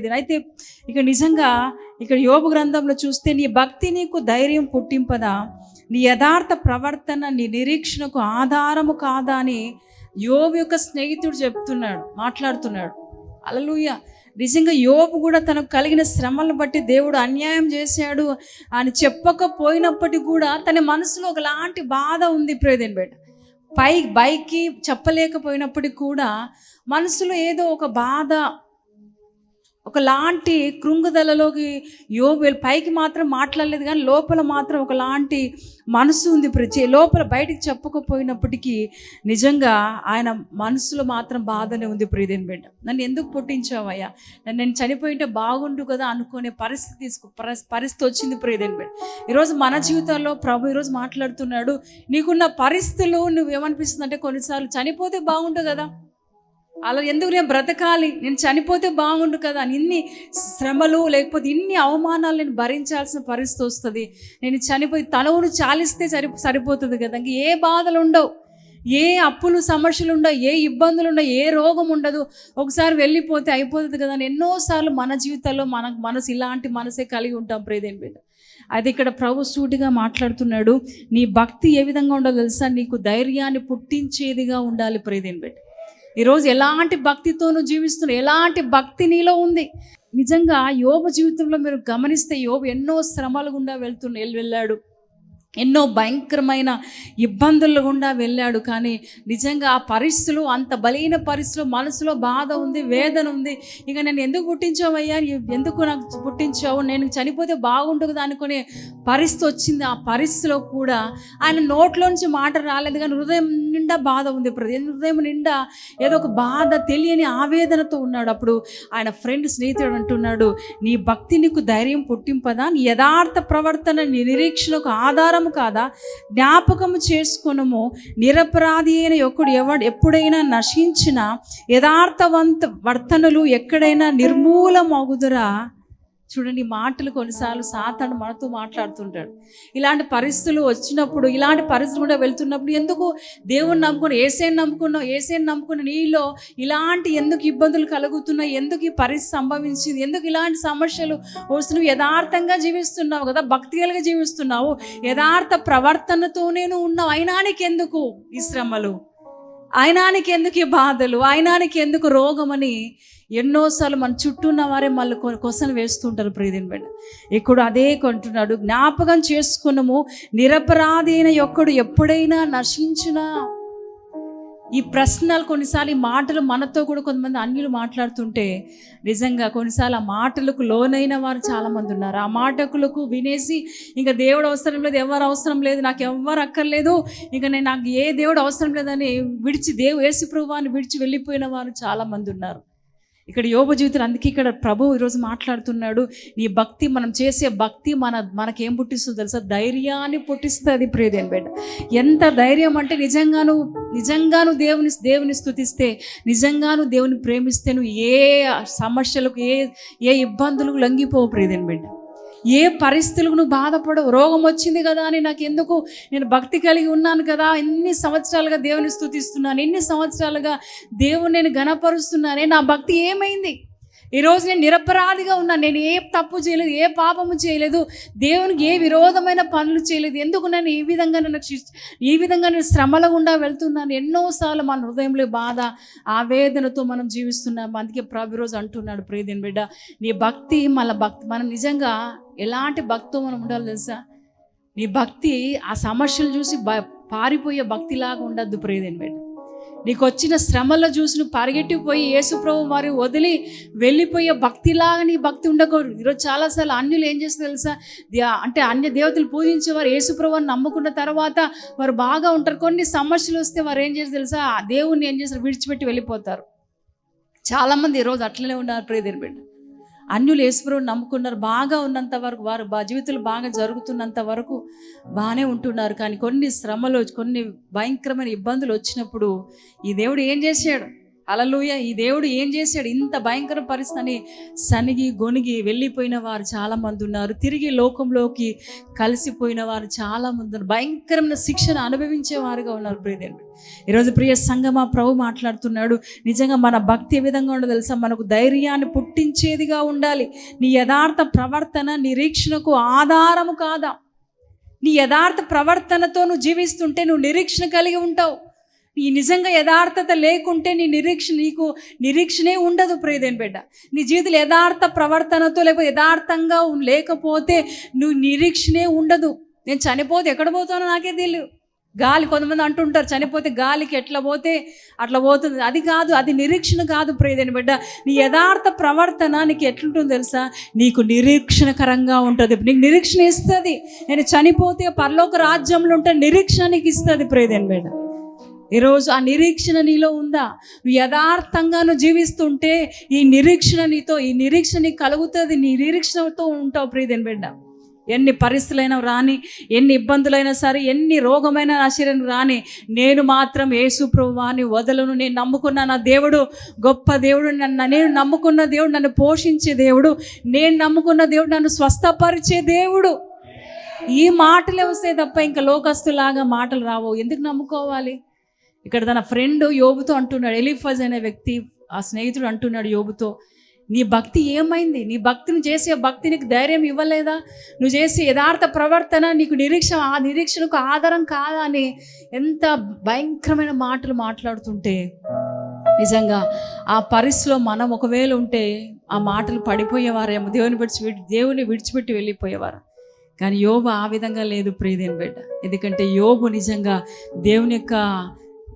ప్రేది అయితే ఇక నిజంగా ఇక్కడ యోగ గ్రంథంలో చూస్తే నీ భక్తి నీకు ధైర్యం పుట్టింపదా? నీ యథార్థ ప్రవర్తన నీ నిరీక్షణకు ఆధారము కాదా అని యోబు యొక్క స్నేహితుడు చెప్తున్నాడు మాట్లాడుతున్నాడు. అలలుయ నిజంగా యోబు కూడా తనకు కలిగిన శ్రమలను బట్టి దేవుడు అన్యాయం చేశాడు అని చెప్పకపోయినప్పటికీ కూడా తన మనసులో ఒకలాంటి బాధ ఉంది ప్రేదేన్ బేట పై బైక్కి చెప్పలేకపోయినప్పటికీ కూడా మనసులో ఏదో ఒక బాధ ఒకలాంటి కృంగుదలలోకి యోబు పైకి మాత్రం మాట్లాడలేదు కానీ లోపల మాత్రం ఒకలాంటి మనసు ఉంది ప్రతి లోపల బయటికి చెప్పకపోయినప్పటికీ నిజంగా ఆయన మనసులో మాత్రం బాధనే ఉంది ప్రియదేని బిడ్డ. నన్ను ఎందుకు పుట్టించావయ్యా? నన్ను నేను చనిపోయింటే బాగుండు కదా అనుకునే పరిస్థితి తీసుకు పరిస్థితి వచ్చింది ప్రియదేని బిడ్డ. ఈరోజు మన జీవితాల్లో ప్రభు ఈరోజు మాట్లాడుతున్నాడు నీకున్న పరిస్థితులు నువ్వేమనిపిస్తుంది అంటే కొన్నిసార్లు చనిపోతే బాగుండు కదా. అలా ఎందుకు నేను బ్రతకాలి? నేను చనిపోతే బాగుండు కదా. అని ఇన్ని శ్రమలు లేకపోతే ఇన్ని అవమానాలు నేను భరించాల్సిన పరిస్థితి వస్తుంది. నేను చనిపోయి తలవును చాలిస్తే సరి సరిపోతుంది కదా. ఇంక ఏ బాధలు ఉండవు. ఏ అప్పులు సమస్యలు ఉండవు. ఏ ఇబ్బందులు ఉండవు. ఏ రోగం ఉండదు. ఒకసారి వెళ్ళిపోతే అయిపోతుంది కదా. అని ఎన్నోసార్లు మన జీవితాల్లో మన మనసు ఇలాంటి మనసే కలిగి ఉంటాం ప్రేదేని బిడ్డ. అయితే ఇక్కడ ప్రభు సూటిగా మాట్లాడుతున్నాడు. నీ భక్తి ఏ విధంగా ఉండాలో తెలుసా? నీకు ధైర్యాన్ని పుట్టించేదిగా ఉండాలి ప్రేదేని బిడ్డ. ఈరోజు ఎలాంటి భక్తితో నువ్వు జీవిస్తున్నావు ఎలాంటి భక్తి నీలో ఉంది? నిజంగా యోబు జీవితంలో మీరు గమనిస్తే యోబు ఎన్నో శ్రమాలు గుండా వెళ్తున్న వెళ్ళాడు. ఎన్నో భయంకరమైన ఇబ్బందులు గుండా వెళ్ళాడు. కానీ నిజంగా ఆ పరిస్థితులు అంత బలైన పరిస్థితులు మనసులో బాధ ఉంది వేదన ఉంది. ఇక నేను ఎందుకు పుట్టించావయ్యా? ఎందుకు నాకు పుట్టించావు? నేను చనిపోతే బాగుంటుంది అనుకునే పరిస్థితి వచ్చింది. ఆ పరిస్థితిలో కూడా ఆయన నోట్లోంచి మాట రాలేదు. కానీ హృదయం నిండా బాధ ఉంది. ప్రతి హృదయం నిండా ఏదో ఒక బాధ తెలియని ఆవేదనతో ఉన్నాడు. అప్పుడు ఆయన ఫ్రెండ్ స్నేహితుడు అంటున్నాడు నీ భక్తి నీకు ధైర్యం పుట్టింపదా? నీ యథార్థ ప్రవర్తన నీ నిరీక్షణకు ఆధారము కాదా? జ్ఞాపకము చేసుకునము. నిరపరాధి అయిన ఒకడు ఎవడు ఎప్పుడైనా నశించిన యథార్థవంత వర్తనలు ఎక్కడైనా నిర్మూలమగుదురా? చూడండి మాటలు కొన్నిసార్లు సాతాను మనతో మాట్లాడుతుంటాడు. ఇలాంటి పరిస్థితులు వచ్చినప్పుడు ఇలాంటి పరిస్థితులు కూడా వెళ్తున్నప్పుడు ఎందుకు దేవుని నమ్ముకుని ఏసేని నమ్ముకున్నావు ఏసేని నమ్ముకున్న నీలో ఇలాంటి ఎందుకు ఇబ్బందులు కలుగుతున్నాయి ఎందుకు ఈ పరిస్థితి సంభవించింది ఎందుకు ఇలాంటి సమస్యలు వస్తున్నావు యథార్థంగా జీవిస్తున్నావు కదా భక్తిగలుగా జీవిస్తున్నావు. యథార్థ ప్రవర్తనతోనే నువ్వు ఉన్నావు. అయినానికి ఎందుకు ఈ శ్రమలు? ఆయనానికి ఎందుకు ఈ బాధలు? ఆయనానికి ఎందుకు రోగమని ఎన్నోసార్లు మన చుట్టూ ఉన్న వారే మళ్ళీ కొసను వేస్తుంటారు ప్రీతిని బిడ్డ ఇక్కడ అదే కొంటున్నాడు. జ్ఞాపకం చేసుకున్నాము. నిరపరాధైన యొక్కడు ఒక్కడు ఎప్పుడైనా నశించినా ఈ ప్రశ్నలు కొన్నిసార్లు ఈ మాటలు మనతో కూడా కొంతమంది అన్యులు మాట్లాడుతుంటే నిజంగా కొన్నిసార్లు ఆ మాటలకు లోనైన వారు చాలామంది ఉన్నారు. ఆ మాటకులకు వినేసి ఇంకా దేవుడు అవసరం లేదు ఎవరు అవసరం లేదు నాకు ఎవ్వరు అక్కర్లేదు ఇంకా నేను నాకు ఏ దేవుడు అవసరం లేదని విడిచి దేవు యేసు ప్రభువాన్ని విడిచి వెళ్ళిపోయిన వారు చాలామంది ఉన్నారు. ఇక్కడ యోగ జీవితం అందుకే ఇక్కడ ప్రభు ఈరోజు మాట్లాడుతున్నాడు నీ భక్తి మనం చేసే భక్తి మన మనకేం పుట్టిస్తుందో తెలుసా? ధైర్యాన్ని పుట్టిస్తుంది ప్రియదేని బిడ్డ. ఎంత ధైర్యం అంటే నిజంగాను నిజంగాను దేవుని దేవుని స్థుతిస్తే నిజంగాను దేవుని ప్రేమిస్తే నువ్వు ఏ సమస్యలకు ఏ ఏ ఇబ్బందులకు లొంగిపోవు ప్రియదేని బిడ్డ. ఏ పరిస్థితులకు నువ్వు బాధపడవు. రోగం వచ్చింది కదా అని నాకు ఎందుకు నేను భక్తి కలిగి ఉన్నాను కదా. ఎన్ని సంవత్సరాలుగా దేవుని స్థుతిస్తున్నాను ఎన్ని సంవత్సరాలుగా దేవుని నేను గణపరుస్తున్నానే నా భక్తి ఏమైంది? ఈరోజు నేను నిరపరాధిగా ఉన్నాను నేను ఏ తప్పు చేయలేదు ఏ పాపము చేయలేదు. దేవునికి ఏ విరోధమైన పనులు చేయలేదు. ఎందుకు నేను ఈ విధంగా నేను శిక్ష- ఈ విధంగా నేను శ్రమల గుండా వెళ్తున్నాను? ఎన్నోసార్లు మన హృదయంలో బాధ ఆవేదనతో మనం జీవిస్తున్నాం. అందుకే ప్రభు రోజు అంటున్నాడు ప్రియదేని బిడ్డ నీ భక్తి మన భక్తి మనం నిజంగా ఎలాంటి భక్తితో మనం ఉండాలి తెలుసా? నీ భక్తి ఆ సమస్యలు చూసి పారిపోయే భక్తిలాగా ఉండద్దు ప్రియదేని బిడ్డ. నీకు వచ్చిన శ్రమల్లో చూసి నువ్వు పరిగెట్టిపోయి యేసుప్రభు వారి వదిలి వెళ్ళిపోయే భక్తిలాగా నీ భక్తి ఉండకూడదు. ఈరోజు చాలాసార్లు అన్యులు ఏం చేస్తారు తెలుసా? అంటే అన్య దేవతలు పూజించేవారు యేసుప్రభుని నమ్ముకున్న తర్వాత వారు బాగా ఉంటారు. కొన్ని సమస్యలు వస్తే వారు ఏం చేస్తారు తెలుసా? ఆ దేవుణ్ణి ఏం చేస్తారు? విడిచిపెట్టి వెళ్ళిపోతారు. చాలామంది ఈరోజు అట్లనే ఉన్నారు ప్రియదేని బిడ్డ. అన్యులు యేసుప్రభుని నమ్ముకున్నారు. బాగా ఉన్నంత వరకు వారు జీవితాలు బాగా జరుగుతున్నంత వరకు బాగానే ఉంటున్నారు. కానీ కొన్ని శ్రమలు కొన్ని భయంకరమైన ఇబ్బందులు వచ్చినప్పుడు ఈ దేవుడు ఏం చేశాడు? అలలుయ ఈ దేవుడు ఏం చేశాడు? ఇంత భయంకర పరిస్థితిని సనిగి గొనిగి వెళ్ళిపోయిన వారు చాలా మంది ఉన్నారు. తిరిగి లోకంలోకి కలిసిపోయిన వారు చాలా మంది ఉన్నారు. భయంకరమైన శిక్షను అనుభవించేవారుగా ఉన్నారు ప్రియదేవుడు ఈరోజు ప్రియ సంగమా ప్రభు మాట్లాడుతున్నాడు. నిజంగా మన భక్తి ఏ విధంగా ఉండదు తెలుసా? మనకు ధైర్యాన్ని పుట్టించేదిగా ఉండాలి. నీ యథార్థ ప్రవర్తన నిరీక్షణకు ఆధారము కాదా? నీ యథార్థ ప్రవర్తనతో నువ్వు జీవిస్తుంటే నువ్వు నిరీక్షణ కలిగి ఉంటావు. నీ నిజంగా యథార్థత లేకుంటే నీ నిరీక్ష నీకు నిరీక్షణే ఉండదు ప్రియదేని బిడ్డ. నీ జీవితంలో యథార్థ ప్రవర్తనతో లేకపోతే యథార్థంగా లేకపోతే నువ్వు నిరీక్షణే ఉండదు. నేను చనిపోతే ఎక్కడ పోతానో నాకే తెలియదు గాలి కొంతమంది అంటుంటారు చనిపోతే గాలికి ఎట్లా పోతే అట్లా పోతుంది. అది కాదు అది నిరీక్షణ కాదు ప్రియదేని బిడ్డ. నీ యథార్థ ప్రవర్తన నీకు ఎట్లుంటుందో తెలుసా? నీకు నిరీక్షణకరంగా ఉంటుంది. నీకు నిరీక్షణ ఇస్తుంది. నేను చనిపోతే పరలోక రాజ్యంలో ఉంటే నిరీక్షణ నీకు ఇస్తుంది ప్రియదేని బిడ్డ. ఈరోజు ఆ నిరీక్షణ నీలో ఉందా? నువ్వు యథార్థంగా నువ్వు జీవిస్తుంటే ఈ నిరీక్షణ నీతో ఈ నిరీక్షణ నీకు కలుగుతుంది. నీ నిరీక్షణతో ఉంటావు ప్రీతిని బిడ్డ. ఎన్ని పరిస్థితులైనా రాని ఎన్ని ఇబ్బందులైనా సరే ఎన్ని రోగమైన ఆశ్చర్యం రాని నేను మాత్రం ఏసుప్రభువాని వదలను. నేను నమ్ముకున్న నా దేవుడు గొప్ప దేవుడు నన్ను నేను నమ్ముకున్న దేవుడు నన్ను పోషించే దేవుడు నేను నమ్ముకున్న దేవుడు నన్ను స్వస్థపరిచే దేవుడు. ఈ మాటలే వస్తాయి తప్ప ఇంకా లోకస్తులాగా మాటలు రావు. ఎందుకు నమ్ముకోవాలి? ఇక్కడ తన ఫ్రెండ్ యోబుతో అంటున్నాడు ఎలిఫజ్ అనే వ్యక్తి ఆ స్నేహితుడు అంటున్నాడు యోబుతో నీ భక్తి ఏమైంది? నీ భక్తిని చేసే భక్తి నీకు ధైర్యం ఇవ్వలేదా? నువ్వు చేసే యథార్థ ప్రవర్తన నీకు నిరీక్ష ఆ నిరీక్షణకు ఆధారం కాదా? అని ఎంత భయంకరమైన మాటలు మాట్లాడుతుంటే నిజంగా ఆ పరిస్థితిలో మనం ఒకవేళ ఉంటే ఆ మాటలు పడిపోయేవారేమో దేవుని విడిచి దేవుని విడిచిపెట్టి వెళ్ళిపోయేవారు. కానీ యోబు ఆ విధంగా లేదు ప్రియదేని బిడ్డ. ఎందుకంటే యోబు నిజంగా దేవుని యొక్క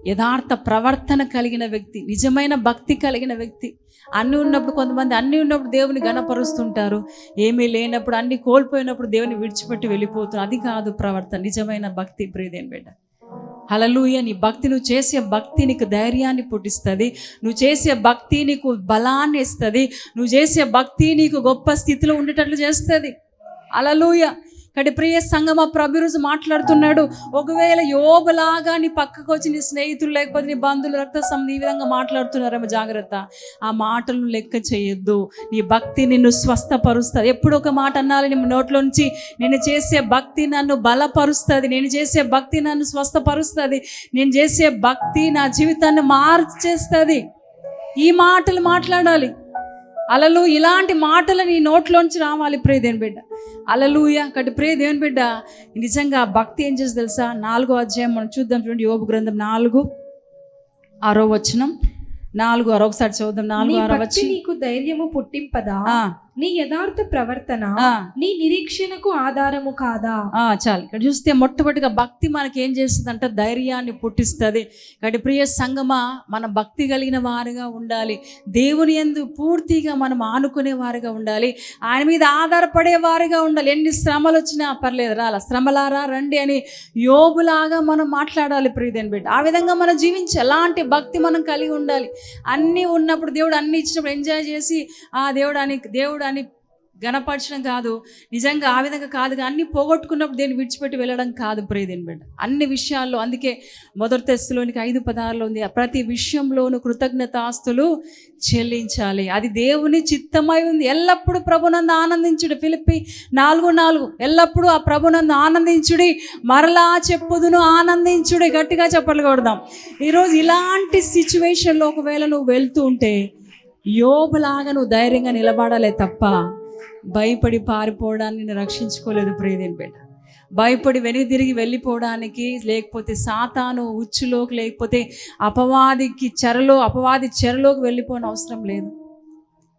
యథార్థ ప్రవర్తన కలిగిన వ్యక్తి నిజమైన భక్తి కలిగిన వ్యక్తి. అన్నీ ఉన్నప్పుడు కొంతమంది అన్నీ ఉన్నప్పుడు దేవుని గణపరుస్తుంటారు. ఏమీ లేనప్పుడు అన్నీ కోల్పోయినప్పుడు దేవుని విడిచిపెట్టి వెళ్ళిపోతున్నారు అది కాదు ప్రవర్తన నిజమైన భక్తి ప్రియదేని బిడ్డ. హలలుయ నీ భక్తి నువ్వు చేసే భక్తి నీకు ధైర్యాన్ని పుట్టిస్తుంది. నువ్వు చేసే భక్తి నీకు బలాన్ని ఇస్తుంది. నువ్వు చేసే భక్తి నీకు గొప్ప స్థితిలో ఉండేటట్లు చేస్తుంది. అలలుయ కానీ ప్రియ సంగమ ప్రభు రోజు మాట్లాడుతున్నాడు. ఒకవేళ యోబలాగా నీ పక్కకు వచ్చి నీ స్నేహితులు లేకపోతే నీ బంధువులు రక్త సంబంధి ఈ విధంగా మాట్లాడుతున్నారేమో జాగ్రత్త. ఆ మాటలను లెక్క చేయొద్దు. నీ భక్తి నిన్ను స్వస్థపరుస్తుంది. ఎప్పుడు ఒక మాట అన్నాలని నీ నోట్లో నుంచి నేను చేసే భక్తి నన్ను బలపరుస్తుంది. నేను చేసే భక్తి నన్ను స్వస్థపరుస్తుంది. నేను చేసే భక్తి నా జీవితాన్ని మార్చేస్తుంది. ఈ మాటలు మాట్లాడాలి. అలలు ఇలాంటి మాటలు నీ నోట్లోంచి రావాలి. ప్రే దేవుని బిడ్డ. అలలుయ కటి ప్రే దేవుని బిడ్డ. నిజంగా భక్తి ఏం చేసి తెలుసా? నాలుగో అధ్యాయం మనం చూద్దాం చూడండి. యోబు గ్రంథం నాలుగు ఆరో వచనం. నాలుగు ఆరో ఒకసారి చూద్దాం నాలుగు ఆరో వచ్చి నీకు ధైర్యము పుట్టింపదా? నీ యథార్థ ప్రవర్తన నీ నిరీక్షణకు ఆధారము కాదా? ఆ, చాలు. ఇక్కడ చూస్తే మొట్టమొదటిగా భక్తి మనకి ఏం చేస్తుంది ధైర్యాన్ని పుట్టిస్తుంది. కాబట్టి ప్రియ సంగమ మన భక్తి కలిగిన వారుగా ఉండాలి. దేవుని ఎందు పూర్తిగా మనం ఆనుకునే వారుగా ఉండాలి. ఆయన మీద ఆధారపడే వారుగా ఉండాలి. ఎన్ని శ్రమలు వచ్చినా పర్లేదు రాల. శ్రమలారా రండి అని యోబులాగా మనం మాట్లాడాలి ప్రియదేని బిడ్డ. ఆ విధంగా మనం జీవించి ఎలాంటి భక్తి మనం కలిగి ఉండాలి? అన్నీ ఉన్నప్పుడు దేవుడు అన్ని ఇచ్చినప్పుడు ఎంజాయ్ చేసి ఆ దేవుడు అని దేవుడు దాన్ని గణపరచడం కాదు నిజంగా ఆ విధంగా కాదు అన్ని పోగొట్టుకున్నప్పుడు దేన్ని విడిచిపెట్టి వెళ్ళడం కాదు ప్రియదేని బిడ్డ. అన్ని విషయాల్లో అందుకే మొదటి తెస్తులోనికి ఐదు పదార్లు ఉంది ప్రతి విషయంలోనూ కృతజ్ఞతాస్తులు చెల్లించాలి. అది దేవుని చిత్తమై ఉంది. ఎల్లప్పుడూ ప్రభునందు ఆనందించుడు. ఫిలిప్పి నాలుగు నాలుగు ఎల్లప్పుడూ ఆ ప్రభునందు ఆనందించుడి. మరలా చెప్పుదును ఆనందించుడి. గట్టిగా చెప్పలు కొడదాం. ఈరోజు ఇలాంటి సిచ్యువేషన్లో ఒకవేళ నువ్వు వెళ్తూ ఉంటే యోబులాగా నువ్వు ధైర్యంగా నిలబడాలే తప్ప భయపడి పారిపోవడాన్ని నేను రక్షించుకోలేదు ప్రియదేని బిడ్డ. భయపడి వెనుక తిరిగి వెళ్ళిపోవడానికి లేకపోతే సాతాను ఉచ్చులోకి లేకపోతే అపవాదికి చెరలో అపవాది చెరలోకి వెళ్ళిపోని అవసరం లేదు.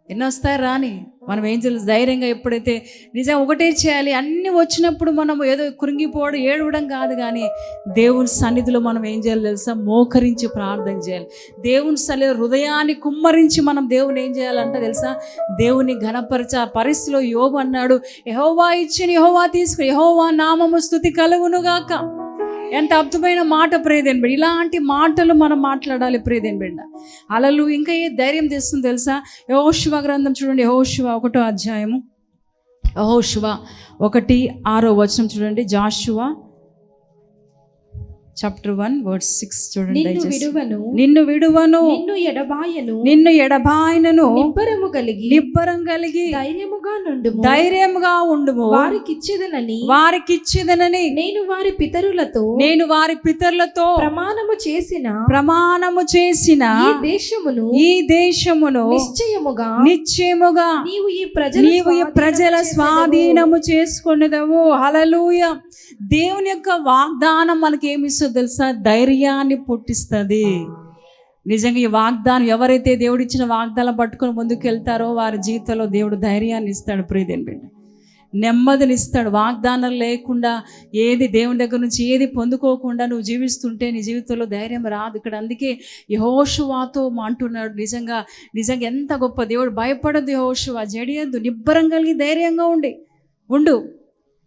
ఎన్నొస్తాయి రాని మనం ఏం చేయాలి ధైర్యంగా ఎప్పుడైతే నిజం ఒకటే చేయాలి అన్నీ వచ్చినప్పుడు మనం ఏదో కృంగిపోవడం ఏడవడం కాదు కానీ దేవుని సన్నిధిలో మనం ఏం చేయాలి తెలుసా? మోకరించి ప్రార్థన చేయాలి. దేవుని సన్నిధిలో హృదయాన్ని కుమ్మరించి మనం దేవుని ఏం చేయాలంటే తెలుసా? దేవుని ఘనపరిచ పరిస్థితిలో యోబు అన్నాడు యహోవా ఇచ్చిన యహోవా తీసుకు యహోవా నామము స్థుతి కలుగునుగాక ఎంత అద్భుతమైన మాట ప్రేదేని బిడ్డ. ఇలాంటి మాటలు మనం మాట్లాడాలి ప్రేదేని బిడ్డ. అలలు ఇంకా ఏ ధైర్యం తెస్తుంది తెలుసా? యహోశివ గ్రంథం చూడండి. యహోశివ ఒకటో అధ్యాయము. యహోశివ ఒకటి ఆరో వచనం చూడండి. Joshua chapter one word six చూడండి. విడువను. నిన్ను విడువను. నిన్ను ఎడబాయను. నిన్ను ఎడబాయనను. నిబ్బరము కలిగి. నిబ్బరం కలిగి. ధైర్యముగా నుండుము. ధైర్యముగా ఉండుము. వారికిచ్చేదనని. వారికిచ్చిదనని. నేను వారి పితరులతో. నేను వారి పితరులతో ప్రమాణము చేసిన ప్రమాణము చేసిన ఈ దేశమును ఈ దేశమును నిశ్చయముగా నిశ్చయముగా నీవు ఈ ప్రజల నీవు ఈ ప్రజల స్వాధీనము చేసుకునేదవు హలలుయ దేవుని యొక్క వాగ్దానం మనకి ఏమిస్తుందో తెలుసా? ధైర్యాన్ని పుట్టిస్తుంది. నిజంగా ఈ వాగ్దానం ఎవరైతే దేవుడు ఇచ్చిన వాగ్దానం పట్టుకొని ముందుకు వెళ్తారో వారి జీవితంలో దేవుడు ధైర్యాన్ని ఇస్తాడు ప్రియదేని బిడ్డ. నెమ్మదిని ఇస్తాడు వాగ్దానం లేకుండా ఏది దేవుని దగ్గర నుంచి ఏది పొందుకోకుండా నువ్వు జీవిస్తుంటే నీ జీవితంలో ధైర్యం రాదు. ఇక్కడ అందుకే యహోషువాతో అంటున్నాడు. నిజంగా నిజంగా ఎంత గొప్ప దేవుడు. భయపడద్దు యహోషువా. జడియద్దు నిబ్బరం కలిగి ధైర్యంగా ఉండి ఉండు.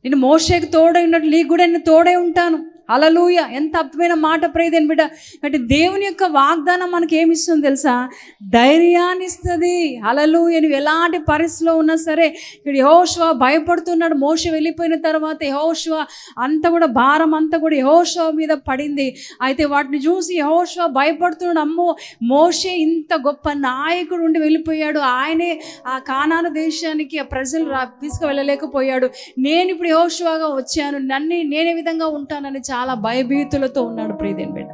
నేను మోషేకి తోడై ఉన్నట్టు నీకు కూడా నేను తోడై ఉంటాను. అలలుయ ఎంత అద్భుతమైన మాట ప్రేదని బిడ్డ. అంటే దేవుని యొక్క వాగ్దానం మనకి ఏమి ఇస్తుంది తెలుసా? ధైర్యాన్ని ఇస్తుంది. అలలుయ నువ్వు ఎలాంటి పరిస్థితిలో ఉన్నా సరే ఇక్కడ యహోషువ భయపడుతున్నాడు. మోష వెళ్ళిపోయిన తర్వాత యహోషువ అంతా కూడా భారం అంతా కూడా యహోషువ మీద పడింది. అయితే వాటిని చూసి యహోషువ భయపడుతున్నాడు. అమ్మో మోషే ఇంత గొప్ప నాయకుడు ఉండి వెళ్ళిపోయాడు. ఆయనే ఆ కానాను దేశానికి ఆ ప్రజలు రా తీసుకువెళ్ళలేకపోయాడు. నేను ఇప్పుడు యహోషువాగా వచ్చాను. నన్ను నేనే విధంగా ఉంటానని చాలా చాలా భయభీతులతో ఉన్నాడు ప్రియదేని బిడ్డ.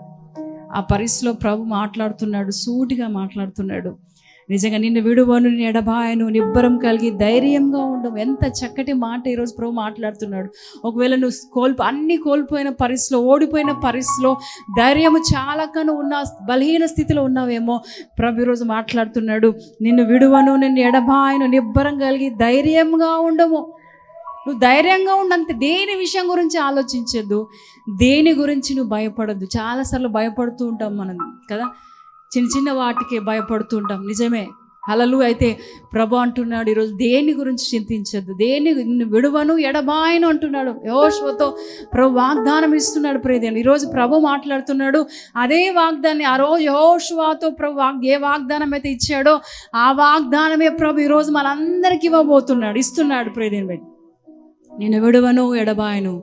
ఆ పరిస్థితిలో ప్రభు మాట్లాడుతున్నాడు సూటిగా మాట్లాడుతున్నాడు. నిజంగా నిన్ను విడువను ఎడబాయను నిబ్బరం కలిగి ధైర్యంగా ఉండవు ఎంత చక్కటి మాట ఈరోజు ప్రభు మాట్లాడుతున్నాడు. ఒకవేళ నువ్వు కోల్పో అన్ని కోల్పోయిన పరిస్థితిలో ఓడిపోయిన పరిస్థితిలో ధైర్యము చాలకను ఉన్న బలహీన స్థితిలో ఉన్నావేమో ప్రభు ఈరోజు మాట్లాడుతున్నాడు. నిన్ను విడువను నిన్ను ఎడబాయను నిబ్బరం కలిగి ధైర్యంగా ఉండము. నువ్వు ధైర్యంగా ఉండంత దేని విషయం గురించి ఆలోచించద్దు. దేని గురించి నువ్వు భయపడద్దు. చాలాసార్లు భయపడుతూ ఉంటాం మనం కదా? చిన్న చిన్న వాటికే భయపడుతూ ఉంటాం. నిజమే. అలలు అయితే ప్రభు అంటున్నాడు ఈరోజు దేని గురించి చింతించద్దు. దేని విడువను ఎడబాయను అంటున్నాడు. యోశ్వతో ప్రభు వాగ్దానం ఇస్తున్నాడు ప్రియదేవుడు. ఈరోజు ప్రభు మాట్లాడుతున్నాడు అదే వాగ్దాన్ని ఆ రోజు యోశ్వాతో ప్రభు వాగ్ ఏ వాగ్దానం అయితే ఇచ్చాడో ఆ వాగ్దానమే ప్రభు ఈరోజు మనందరికి ఇవ్వబోతున్నాడు ఇస్తున్నాడు ప్రియదేవుడు. నేను విడువను ఎడబాయను.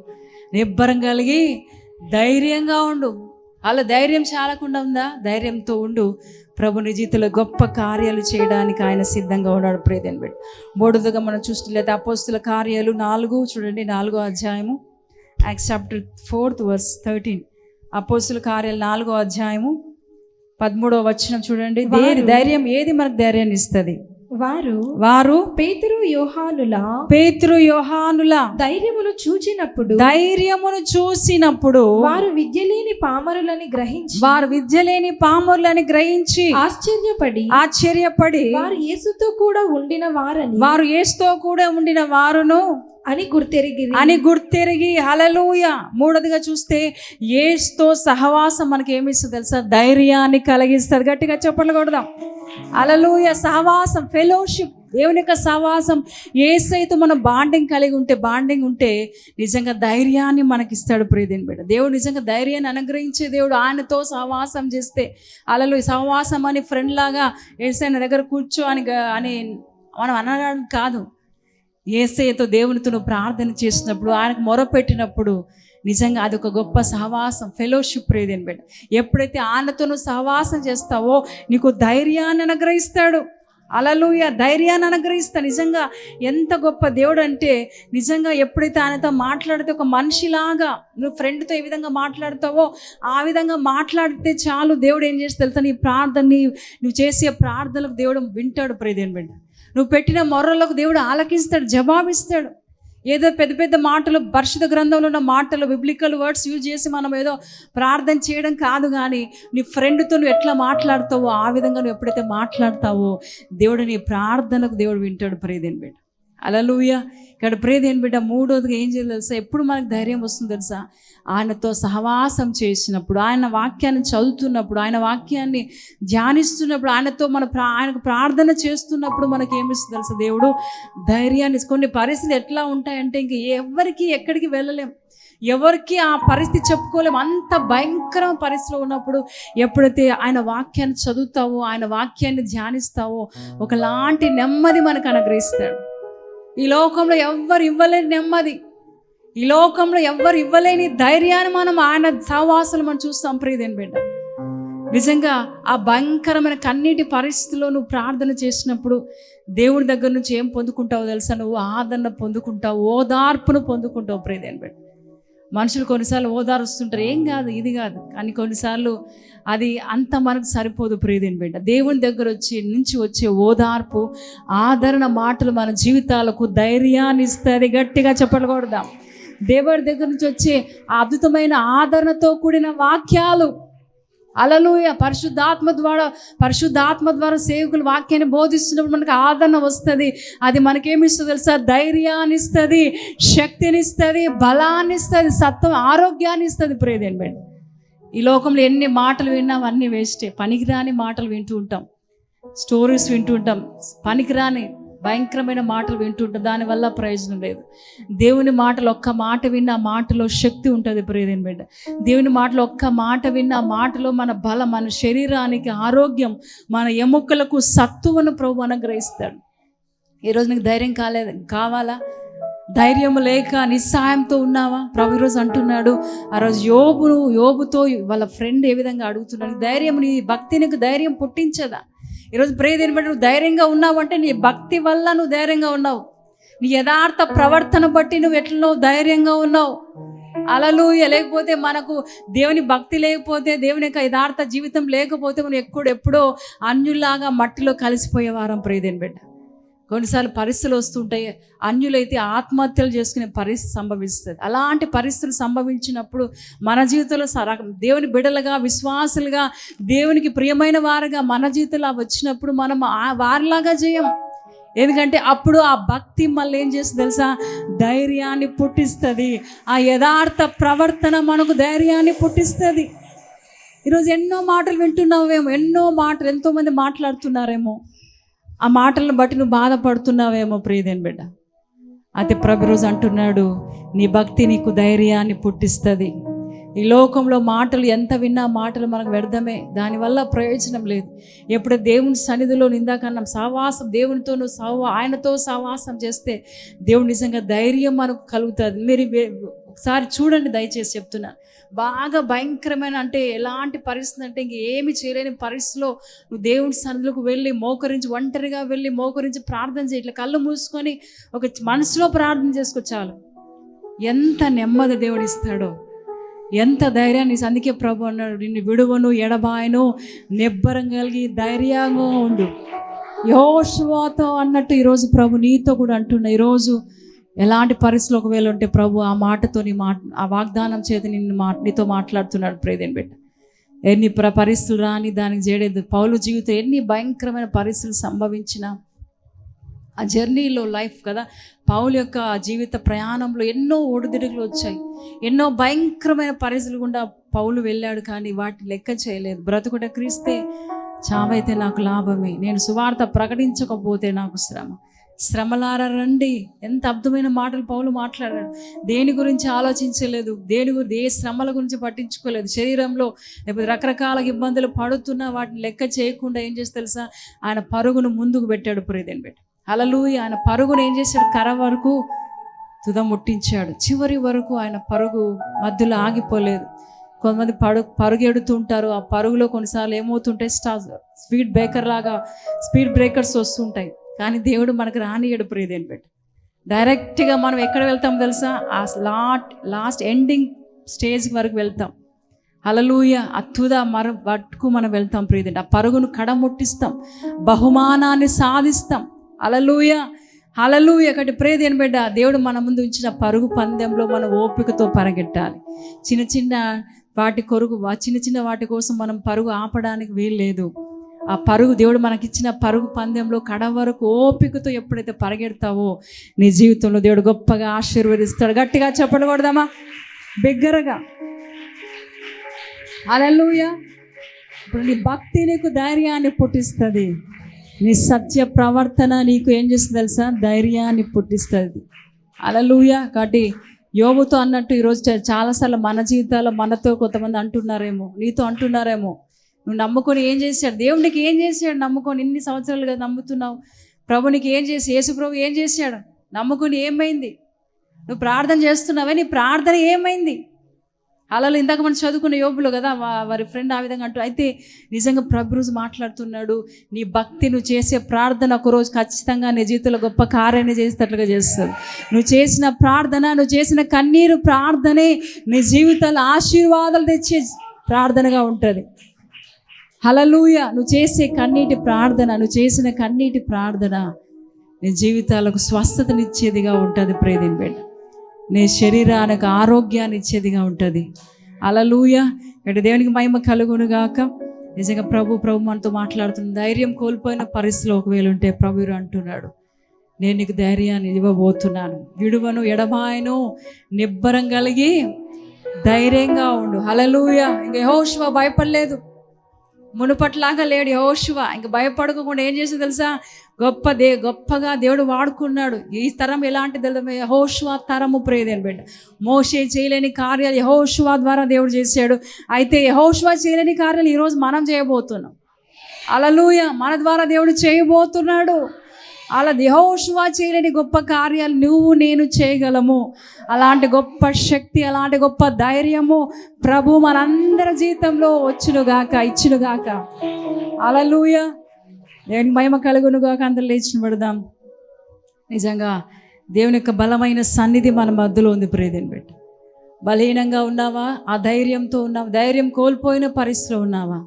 నిబ్బరం కలిగి ధైర్యంగా ఉండు. అలా ధైర్యం చాలకుండా ఉందా? ధైర్యంతో ఉండు. ప్రభు నీ జీవితంలో గొప్ప కార్యాలు చేయడానికి ఆయన సిద్ధంగా ఉన్నాడు ప్రేదని బిడ్డ. మూడోదిగా మనం చూసినట్లయితే అపోస్తుల కార్యాలు నాలుగు చూడండి నాలుగో అధ్యాయము Acts chapter fourth verse thirteen. అపోస్తుల కార్యాలు నాలుగో అధ్యాయము పదమూడో వచనం చూడండి. దేని ధైర్యం? ఏది మనకు ధైర్యాన్ని ఇస్తుంది? వారు వారు పేతురు యోహానుల పేతురు యోహానుల ధైర్యమును చూచినప్పుడు ధైర్యమును చూసినప్పుడు వారు విద్య లేని పామరులని గ్రహించి వారు విద్య లేని పాములని గ్రహించి ఆశ్చర్యపడి ఆశ్చర్యపడి వారు యేసుతో కూడా ఉండిన వారని వారు ఏస్తో కూడా ఉండిన వారును అని గుర్తెరిగిరి అని గుర్తెరిగి హలలుయ మూడోదిగా చూస్తే ఏస్తో సహవాసం మనకి ఏమి ఇస్తుంది తెలుసా? ధైర్యాన్ని కలిగిస్తుంది గట్టిగా చెప్పలు కొడదాం. అలలోయ సహవాసం ఫెలోషిప్. దేవుని యొక్క సహవాసం ఏసైతే మనం బాండింగ్ కలిగి ఉంటే బాండింగ్ ఉంటే నిజంగా ధైర్యాన్ని మనకి ఇస్తాడు ప్రియదేని బిడ్డ. దేవుడు నిజంగా ధైర్యాన్ని అనుగ్రహించే దేవుడు. ఆయనతో సహవాసం చేస్తే అలలు సహవాసం అని ఫ్రెండ్ లాగా ఏసైన దగ్గర కూర్చో అని అని మనం అనడానికి కాదు. ఏసైతో దేవునితో ప్రార్థన చేసినప్పుడు ఆయనకు మొరపెట్టినప్పుడు నిజంగా అది ఒక గొప్ప సహవాసం ఫెలోషిప్ రేదని బిడ్డ ఎప్పుడైతే ఆయనతో నువ్వు సహవాసం చేస్తావో నీకు ధైర్యాన్ని అనుగ్రహిస్తాడు. అలలుయ ధైర్యాన్ని అనుగ్రహిస్తా. నిజంగా ఎంత గొప్ప దేవుడు అంటే నిజంగా ఎప్పుడైతే ఆయనతో మాట్లాడితే ఒక మనిషిలాగా నువ్వు ఫ్రెండ్తో ఏ విధంగా మాట్లాడతావో ఆ విధంగా మాట్లాడితే చాలు దేవుడు ఏం చేస్తే తెలుసా? నీ ప్రార్థనని నువ్వు చేసే ప్రార్థనలకు దేవుడు వింటాడు ప్రేదేని బిడ్డ. నువ్వు పెట్టిన మొర్రలకు దేవుడు ఆలకిస్తాడు జవాబిస్తాడు. ఏదో పెద్ద పెద్ద మాటలు పరిశుద్ధ గ్రంథంలో ఉన్న మాటలు బిబ్లికల్ వర్డ్స్ యూజ్ చేసి మనం ఏదో ప్రార్థన చేయడం కాదు కానీ నీ ఫ్రెండ్తో నువ్వు ఎట్లా మాట్లాడతావో ఆ విధంగా నువ్వు ఎప్పుడైతే మాట్లాడతావో దేవుడు నీ ప్రార్థనకు దేవుడు వింటాడు ప్రేదేని బిడ్డ. అలలుయ ఇక్కడ ప్రేదేని బిడ్డ మూడోదిగా ఏం చేయాలి తెలుసా? ఎప్పుడు మనకు ధైర్యం వస్తుంది తెలుసా? ఆయనతో సహవాసం చేసినప్పుడు ఆయన వాక్యాన్ని చదువుతున్నప్పుడు ఆయన వాక్యాన్ని ధ్యానిస్తున్నప్పుడు ఆయనతో మన ప్రా ఆయనకు ప్రార్థన చేస్తున్నప్పుడు మనకి ఏమిస్తుంది తెలుసా దేవుడు? ధైర్యాన్ని కొన్ని పరిస్థితులు ఎట్లా ఉంటాయంటే ఇంక ఎవరికి ఎక్కడికి వెళ్ళలేం. ఎవరికి ఆ పరిస్థితి చెప్పుకోలేం. అంత భయంకర పరిస్థితిలో ఉన్నప్పుడు ఎప్పుడైతే ఆయన వాక్యాన్ని చదువుతావో ఆయన వాక్యాన్ని ధ్యానిస్తావో ఒకలాంటి నెమ్మది మనకు అనుగ్రహిస్తాడు. ఈ లోకంలో ఎవ్వరు ఇవ్వలేని నెమ్మది. ఈ లోకంలో ఎవ్వరు ఇవ్వలేని ధైర్యాన్ని మనం ఆయన సహవాసాలు మనం చూస్తాం ప్రియదేని బిడ్డ. నిజంగా ఆ భయంకరమైన కన్నీటి పరిస్థితిలో నువ్వు ప్రార్థన చేసినప్పుడు దేవుడి దగ్గర నుంచి ఏం పొందుకుంటావో తెలుసా? నువ్వు ఆదరణ పొందుకుంటావు ఓదార్పును పొందుకుంటావు ప్రియదేని బిడ్డ. మనుషులు కొన్నిసార్లు ఓదారుస్తుంటారు. ఏం కాదు ఇది కాదు. కానీ కొన్నిసార్లు అది అంత మనకు సరిపోదు ప్రియదేని బిడ్డ. దేవుని దగ్గర వచ్చి నుంచి వచ్చే ఓదార్పు ఆదరణ మాటలు మన జీవితాలకు ధైర్యాన్ని ఇస్తుంది. గట్టిగా చెప్పకూడదాం దేవుడి దగ్గర నుంచి వచ్చే అద్భుతమైన ఆదరణతో కూడిన వాక్యాలు అలలుయ పరిశుద్ధాత్మ ద్వారా పరిశుద్ధాత్మ ద్వారా సేవకులు వాక్యాన్ని బోధిస్తున్నప్పుడు మనకు ఆదరణ వస్తుంది. అది మనకేమి ఇస్తుంది తెలుసా? ధైర్యాన్ని ఇస్తుంది శక్తిని ఇస్తుంది బలాన్ని ఇస్తుంది సత్వం ఆరోగ్యాన్ని ఇస్తుంది. ప్రేదేని బిడ్డ ఈ లోకంలో ఎన్ని మాటలు విన్నాం అన్నీ వేస్టే. పనికిరాని మాటలు వింటూ ఉంటాం. స్టోరీస్ వింటూ ఉంటాం. పనికిరాని భయంకరమైన మాటలు వింటుంటే దానివల్ల ప్రయోజనం లేదు. దేవుని మాటలు ఒక్క మాట విన్న ఆ మాటలో శక్తి ఉంటుంది ప్రేదని బిడ్డ. దేవుని మాటలు ఒక్క మాట విన్న ఆ మాటలో మన బలం మన శరీరానికి ఆరోగ్యం మన ఎముకలకు సత్తువను ప్రభు అనుగ్రహిస్తాడు. ఈరోజు నీకు ధైర్యం కాలేదు కావాలా? ధైర్యం లేక నిస్సాయంతో ఉన్నావా? ప్రభు ఈరోజు అంటున్నాడు ఆ రోజు యోబును యోబుతో వాళ్ళ ఫ్రెండ్ ఏ విధంగా అడుగుతున్నాడు? ధైర్యం నీ భక్తి నీకు ధైర్యం పుట్టించదా? ఈరోజు ప్రే దేని బట్టి నువ్వు ధైర్యంగా ఉన్నావు అంటే నీ భక్తి వల్ల నువ్వు ధైర్యంగా ఉన్నావు. నీ యథార్థ ప్రవర్తన బట్టి నువ్వు ఎట్లనో ధైర్యంగా ఉన్నావు. అలలు లేకపోతే మనకు దేవుని భక్తి లేకపోతే దేవుని యొక్క యథార్థ జీవితం లేకపోతే మనం ఎక్కడెప్పుడో అన్యుల్లాగా మట్టిలో కలిసిపోయేవారం ప్రియదేని బిడ్డ. కొన్నిసార్లు పరిస్థితులు వస్తుంటాయి. అన్యులైతే ఆత్మహత్యలు చేసుకునే పరిస్థితి సంభవిస్తుంది. అలాంటి పరిస్థితులు సంభవించినప్పుడు మన జీవితంలో సర దేవుని బిడలుగా విశ్వాసులుగా దేవునికి ప్రియమైన వారుగా మన జీవితంలో వచ్చినప్పుడు మనం ఆ వారిలాగా చేయం. ఎందుకంటే అప్పుడు ఆ భక్తి మళ్ళీ ఏం చేస్తుంది తెలుసా? ధైర్యాన్ని పుట్టిస్తుంది. ఆ యథార్థ ప్రవర్తన మనకు ధైర్యాన్ని పుట్టిస్తుంది. ఈరోజు ఎన్నో మాటలు వింటున్నావేమో ఎన్నో మాటలు ఎంతోమంది మాట్లాడుతున్నారేమో. ఆ మాటలను బట్టి నువ్వు బాధపడుతున్నావేమో ప్రియదేని బిడ్డ. అయితే ప్రభురోజు అంటున్నాడు నీ భక్తి నీకు ధైర్యాన్ని పుట్టిస్తుంది. ఈ లోకంలో మాటలు ఎంత విన్నా మాటలు మనకు వ్యర్థమే. దానివల్ల ప్రయోజనం లేదు. ఎప్పుడు దేవుని సన్నిధిలో నిందాకన్నాం సహవాసం దేవునితోనూ సహ ఆయనతో సహవాసం చేస్తే దేవుడు నిజంగా ధైర్యం మనకు కలుగుతుంది. మీరు ఒకసారి చూడండి దయచేసి చెప్తున్నా. బాగా భయంకరమైన అంటే ఎలాంటి పరిస్థితి అంటే ఇంక ఏమి చేయలేని పరిస్థితిలో నువ్వు దేవుని సన్నిధిలోకి వెళ్ళి మోకరించి ఒంటరిగా వెళ్ళి మోకరించి ప్రార్థన చేయి. ఇట్లా కళ్ళు మూసుకొని ఒక మనసులో ప్రార్థన చేసుకో చాలు. ఎంత నెమ్మది దేవుడు ఇస్తాడో. ఎంత ధైర్యాన్ని అందుకే ప్రభు అన్నాడు నిన్ను విడువను ఎడబాయను నిబ్బరం కలిగి ధైర్యంగా ఉండు. యోశువాతో అన్నట్టు ఈరోజు ప్రభు నీతో కూడా అంటున్నా ఈరోజు ఎలాంటి పరిస్థితులు ఒకవేళ ఉంటే ప్రభు ఆ మాటతో నీ మాట ఆ వాగ్దానం చేత నిన్ను మా నీతో మాట్లాడుతున్నాడు ప్రేదేని బిడ్డ. ఎన్ని ప్ర పరిస్థితులు రాని దానికి చేయలేదు పౌలు జీవితం ఎన్ని భయంకరమైన పరిస్థితులు సంభవించినా ఆ జర్నీలో లైఫ్ కదా. పౌలు యొక్క జీవిత ప్రయాణంలో ఎన్నో ఒడిదిడుగులు వచ్చాయి. ఎన్నో భయంకరమైన పరిస్థితులు గుండా పౌలు వెళ్ళాడు కానీ వాటిని లెక్క చేయలేదు. బ్రతుకుట క్రీస్తే చావైతే నాకు లాభమే. నేను సువార్త ప్రకటించకపోతే నాకు శ్రమ. శ్రమలార రండి. ఎంత అద్భుతమైన మాటలు పౌలు మాట్లాడాడు. దేని గురించి ఆలోచించలేదు. దేని గురించి ఏ శ్రమల గురించి పట్టించుకోలేదు. శరీరంలో రకరకాల ఇబ్బందులు పడుతున్నా వాటిని లెక్క చేయకుండా ఏం చేసి తెలుసా? ఆయన పరుగును ముందుకు పెట్టాడు ప్రేదని పెట్టి అలలు ఆయన పరుగును ఏం చేశాడు? కర వరకు తుద ముట్టించాడు. చివరి వరకు ఆయన పరుగు మధ్యలో ఆగిపోలేదు. కొంతమంది పరుగు పరుగెడుతుంటారు ఆ పరుగులో కొన్నిసార్లు ఏమవుతుంటాయి? స్టా స్పీడ్ బ్రేకర్ లాగా స్పీడ్ బ్రేకర్స్ వస్తుంటాయి. కానీ దేవుడు మనకు రానియడు ప్రియదేని పెట్టి డైరెక్ట్గా మనం ఎక్కడ వెళ్తాం తెలుసా? ఆ లాట్ లాస్ట్ ఎండింగ్ స్టేజ్ వరకు వెళ్తాం. అలలూయ అత్తుద మర వట్టుకు మనం వెళ్తాం ప్రియదండి ఆ పరుగును కడముట్టిస్తాం. బహుమానాన్ని సాధిస్తాం. అలలుయ హలలుయ ఒకటి ప్రేదేని బిడ్డ దేవుడు మన ముందు ఉంచిన పరుగు పందెంలో మనం ఓపికతో పరగెట్టాలి. చిన్న చిన్న వాటి కొరుగు చిన్న చిన్న వాటి కోసం మనం పరుగు ఆపడానికి వీల్లేదు. ఆ పరుగు దేవుడు మనకిచ్చిన పరుగు పందెంలో కడ వరకు ఓపికతో ఎప్పుడైతే పరిగెడతావో నీ జీవితంలో దేవుడు గొప్పగా ఆశీర్వదిస్తాడు. గట్టిగా చెప్పకూడదామా బిగ్గరగా. అలలుయ ఇప్పుడు నీ భక్తి నీకు ధైర్యాన్ని పుట్టిస్తుంది. నీ సత్య ప్రవర్తన నీకు ఏం చేస్తుంది తెలుసా? ధైర్యాన్ని పుట్టిస్తుంది. అలలుయ కాబట్టి యోగుతో అన్నట్టు ఈరోజు చాలాసార్లు మన జీవితాల్లో మనతో కొంతమంది అంటున్నారేమో నీతో అంటున్నారేమో. నువ్వు నమ్ముకొని ఏం చేశాడు? దేవునికి ఏం చేశాడు నమ్ముకొని? ఇన్ని సంవత్సరాలుగా నమ్ముతున్నావు. ప్రభునికి ఏం చేసి యేసు ప్రభు ఏం చేశాడు? నమ్ముకొని ఏమైంది? నువ్వు ప్రార్థన చేస్తున్నావే నీ ప్రార్థన ఏమైంది? అలలు ఇందాక మనం చదువుకున్న యోబులు కదా వారి ఫ్రెండ్ ఆ విధంగా అంటూ అయితే నిజంగా ప్రభు రోజు మాట్లాడుతున్నాడు నీ భక్తి నువ్వు చేసే ప్రార్థన ఒక రోజు ఖచ్చితంగా నీ జీవితంలో గొప్ప కార్యాన్ని చేసేటట్లుగా చేస్తుంది. నువ్వు చేసిన ప్రార్థన నువ్వు చేసిన కన్నీరు ప్రార్థనే నీ జీవితంలో ఆశీర్వాదాలు తెచ్చే ప్రార్థనగా ఉంటుంది. హలలూయ నువ్వు చేసే కన్నీటి ప్రార్థన నువ్వు చేసిన కన్నీటి ప్రార్థన నీ జీవితాలకు స్వస్థతనిచ్చేదిగా ఉంటుంది ప్రేదిన్ బిడ్డ నీ శరీరానికి ఆరోగ్యాన్ని ఇచ్చేదిగా ఉంటుంది. అలలూయ ఇక్కడ దేవునికి మహిమ కలుగును గాక. నిజంగా ప్రభు ప్రభు మనతో మాట్లాడుతున్న ధైర్యం కోల్పోయిన పరిస్థితిలో ఒకవేళ ఉంటే ప్రభు అంటున్నాడు. నేను నీకు ధైర్యాన్ని ఇవ్వబోతున్నాను. విడువను ఎడమాయను నిబ్బరం కలిగి ధైర్యంగా ఉండు. హలలుయ ఇంక యెహోషువ భయపడలేదు. మునుపట్లాగా లేడు యహోశివ ఇంక భయపడకుండా ఏం చేసి తెలుసా? గొప్ప దే గొప్పగా దేవుడు వాడుకున్నాడు. ఈ తరం ఎలాంటి యహోశివ తరము ప్రేదేని బిడ్డ మోషే చేయలేని కార్యాలు యహోశివ ద్వారా దేవుడు చేశాడు. అయితే యహోశివ చేయలేని కార్యాలు ఈరోజు మనం చేయబోతున్నాం. అలలుయ మన ద్వారా దేవుడు చేయబోతున్నాడు. అలా యహోషువా చేయలేని గొప్ప కార్యాలు నువ్వు నేను చేయగలము. అలాంటి గొప్ప శక్తి అలాంటి గొప్ప ధైర్యము ప్రభు మనందరి జీవితంలో వచ్చునుగాక ఇచ్చునుగాక అలలుయ దేవునికి మహిమ కలుగునుగాక అందరు లేచిన పడదాం. నిజంగా దేవుని యొక్క బలమైన సన్నిధి మన మధ్యలో ఉంది ప్రేదని పెట్టి బలహీనంగా ఉన్నావా? ఆ ధైర్యంతో ఉన్నావా? ధైర్యం కోల్పోయిన పరిస్థితిలో ఉన్నావా?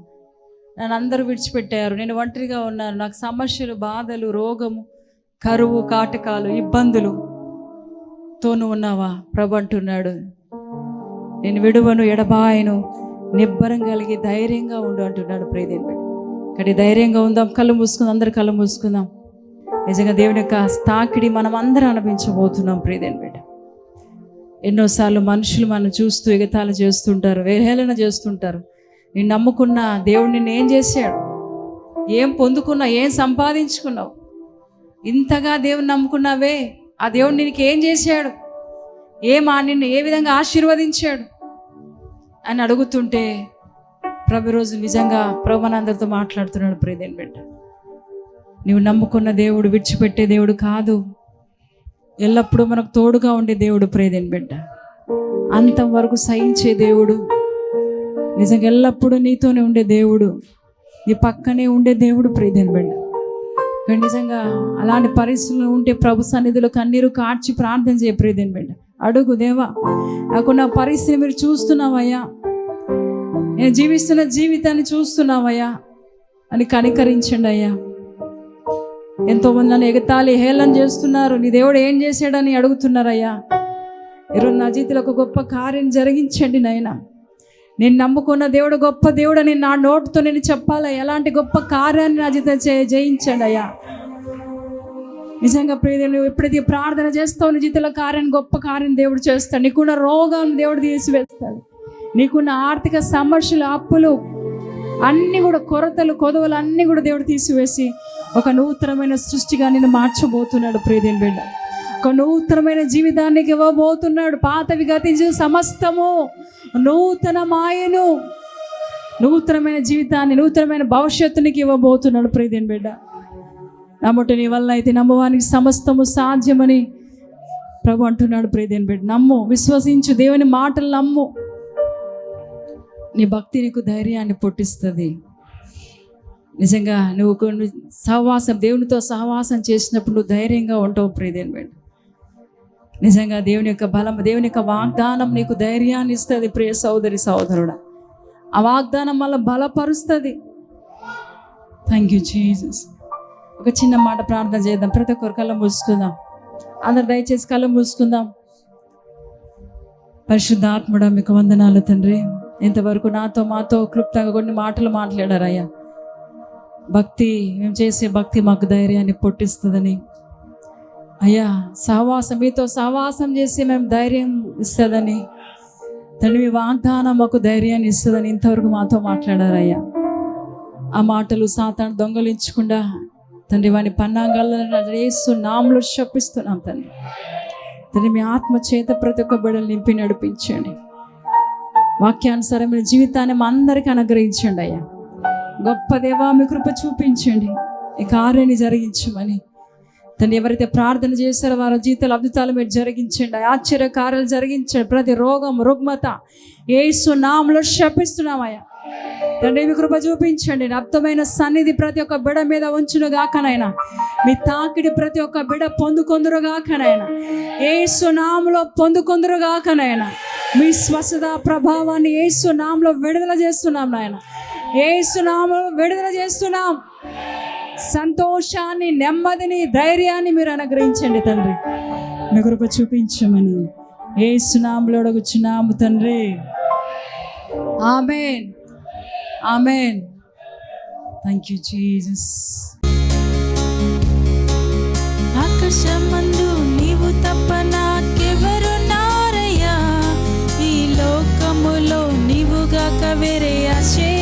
నన్ను అందరూ విడిచిపెట్టారు. నేను ఒంటరిగా ఉన్నాను. నాకు సమస్యలు బాధలు రోగము కరువు కాటకాలు ఇబ్బందులు. తోను ఉన్నావా? ప్రభు అంటున్నాడు. నేను విడువను ఎడబాయను నిబ్బరం కలిగి ధైర్యంగా ఉండు అంటున్నాడు ప్రేదేని బట్టి కానీ ధైర్యంగా ఉందాం కళ్ళు మూసుకుందాం అందరు కళ్ళు మూసుకుందాం. నిజంగా దేవుని యొక్క తాకిడి మనం అందరం అనిపించబోతున్నాం ప్రేదేని బిడ్డ. ఎన్నోసార్లు మనుషులు మనం చూస్తూ ఎగతాలు చేస్తుంటారు వేహేళన చేస్తుంటారు. నేను నమ్ముకున్న దేవుడిని నేను చేశాడు? ఏం పొందుకున్నావు? ఏం సంపాదించుకున్నావు? ఇంతగా దేవుని నమ్ముకున్నావే? ఆ దేవుడు నీకు ఏం చేశాడు? ఏమా నిన్ను ఏ విధంగా ఆశీర్వదించాడు? అని అడుగుతుంటే ప్రభు రోజు నిజంగా ప్రభునందరితో మాట్లాడుతున్నాడు ప్రియదేని బిడ్డ. నీవు నమ్ముకున్న దేవుడు విడిచిపెట్టే దేవుడు కాదు. ఎల్లప్పుడూ మనకు తోడుగా ఉండే దేవుడు ప్రియదేని బిడ్డ. అంతం వరకు సహించే దేవుడు. నిజంగా ఎల్లప్పుడూ నీతోనే ఉండే దేవుడు. నీ పక్కనే ఉండే దేవుడు ప్రేదేని బిడ్డ. కానీ నిజంగా అలాంటి పరిస్థితులు ఉంటే ప్రభు సన్నిధిలో కన్నీరు కార్చి ప్రార్థన చేయ ప్రేదేని బిడ్డ. అడుగు దేవా నాకున్న పరిస్థితి మీరు చూస్తున్నావయ్యా. నేను జీవిస్తున్న జీవితాన్ని చూస్తున్నావయ్యా. అని కనికరించండి అయ్యా. ఎంతోమంది నన్ను ఎగతాళి హేళన చేస్తున్నారు. నీ దేవుడు ఏం చేశాడని అడుగుతున్నారయ్యా. ఈరోజు నా జీవితంలో ఒక గొప్ప కార్యం జరిగించండి నాయనా. నేను నమ్ముకున్న దేవుడు గొప్ప దేవుడు అని నా నోటితో నేను చెప్పాలా? ఎలాంటి గొప్ప కార్యాన్ని నా జీవితం చే జయించండి అయ్యా. నిజంగా ప్రియ నువ్వు ఎప్పుడైతే ప్రార్థన చేస్తావు నీ జీవితంలో కార్యాన్ని గొప్ప కార్యం దేవుడు చేస్తాడు. నీకున్న రోగం దేవుడు తీసివేస్తాడు. నీకున్న ఆర్థిక సమస్యలు అప్పులు అన్నీ కూడా కొరతలు కొదవలు అన్నీ కూడా దేవుడు తీసివేసి ఒక నూతనమైన సృష్టిగా నేను మార్చబోతున్నాడు ప్రియదేని బిడ్డ ఒక నూతనమైన జీవితానికి ఇవ్వబోతున్నాడు. పాతవి గతించి సమస్తము. నూతన మాయను నూతనమైన జీవితాన్ని నూతనమైన భవిష్యత్తునికి ఇవ్వబోతున్నాడు ప్రియదేని బిడ్డ. నమ్మట నీ వల్ల అయితే నమ్మవానికి సమస్తము సాధ్యమని ప్రభు అంటున్నాడు ప్రియదేని బిడ్డ. నమ్ము విశ్వసించు దేవుని మాటలు నమ్ము. నీ భక్తి నీకు ధైర్యాన్ని పుట్టిస్తుంది. నిజంగా నువ్వు కొన్ని సహవాసం దేవునితో సహవాసం చేసినప్పుడు నువ్వు ధైర్యంగా ఉంటావు ప్రియదేని బిడ్డ. నిజంగా దేవుని యొక్క బలం దేవుని యొక్క వాగ్దానం నీకు ధైర్యాన్ని ఇస్తుంది ప్రియ సోదరి సోదరుడా ఆ వాగ్దానం వల్ల బలపరుస్తుంది. థ్యాంక్ యూ జీసస్ ఒక చిన్న మాట ప్రార్థన చేద్దాం. ప్రతి ఒక్కరు కళ్ళ మూసుకుందాం. అందరు దయచేసి కళ్ళ మూసుకుందాం. పరిశుద్ధాత్ముడ మీకు వందనాలు తండ్రి. ఇంతవరకు నాతో మాతో క్లుప్తంగా కొన్ని మాటలు మాట్లాడారయ్యా. భక్తి మేము చేసే భక్తి మాకు ధైర్యాన్ని పుట్టిస్తుందని. అయ్యా సహవాసం మీతో సహవాసం చేసి మేము ధైర్యం ఇస్తుందని తండ్రి మీ వాగ్దానం మాకు ధైర్యాన్ని ఇస్తుందని ఇంతవరకు మాతో మాట్లాడారయ్యా. ఆ మాటలు సాతాను దొంగలించకుండా తండ్రి వాని పన్నాగాలను రేసు నాములు శపిస్తున్నాం తండ్రి. తండ్రి మీ ఆత్మ చేత ప్రతి ఒక్క బిడ్డలు నింపి నడిపించండి. వాక్యానుసారమైన జీవితాన్ని మా అందరికీ అనుగ్రహించండి అయ్యా. గొప్ప దేవా మీ కృప చూపించండి. ఈ కార్యాన్ని జరిగించమని తను ఎవరైతే ప్రార్థన చేశారో వారి జీవితాలు అద్భుతాలు మీరు జరిగించండి ఆశ్చర్య కార్యాలు జరిగించండి ప్రతి రోగం రుగ్మత ఏసు నామలో శపిస్తున్నామయ్యా. తండ్రి మీ కృప చూపించండి. అర్థమైన సన్నిధి ప్రతి ఒక్క బిడ మీద ఉంచును గాకనైనా. మీ తాకిడి ప్రతి ఒక్క బిడ పొందుకొందురు గాకనైనా. ఏసు నామలో పొందుకొందురు గాకనైనా. మీ స్వస్థత ప్రభావాన్ని ఏసు నామలో విడుదల చేస్తున్నాం నాయన. ఏసు నామలో విడుదల చేస్తున్నాం. సంతోషాన్ని నెమ్మదిని ధైర్యాన్ని మీరు అనుగ్రహించండి తండ్రి. మీ కొరకు చూపించమని ఏ సునాములో అడుగుచున్నాము తండ్రి. Amen. Amen. Thank you Jesus ఆకాశమందు నీవు తప్ప నాకెవరున్నారయ్యా ఈ లోకములో నీవుగా కవేరే ఆశే